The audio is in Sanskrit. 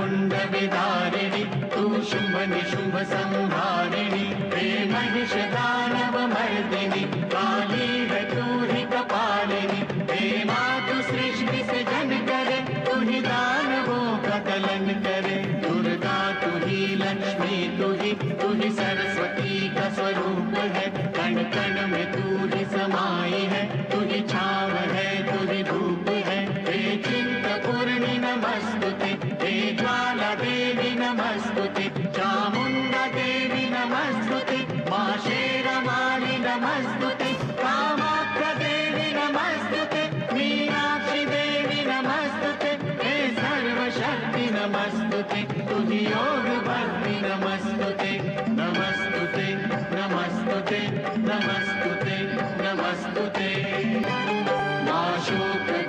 मुण्डविदारिणि तु शुम्भ निशुम्भ संहारिणि, हे महिष दानव मर्दिनि, काली ही कपालिनी, हे मातु सृष्टि से जन करे, तू ही दानवों का दलन करे, दुर्गा तू ही लक्ष्मी, तू ही तू ही सरस्वती का स्वरूप है। नमस्तुते चामुण्डा देवी नमस्तुते। मा शेरवाणि नमस्तुते। कामाख्या देवी नमस्तुते। मीनाक्षी देवी नमस्तुते। हे सर्वशक्ति नमस्तुते। तुझी योग भक्ति नमस्तुते नमस्तुते नमस्तुते नमस्तुते। मा शोक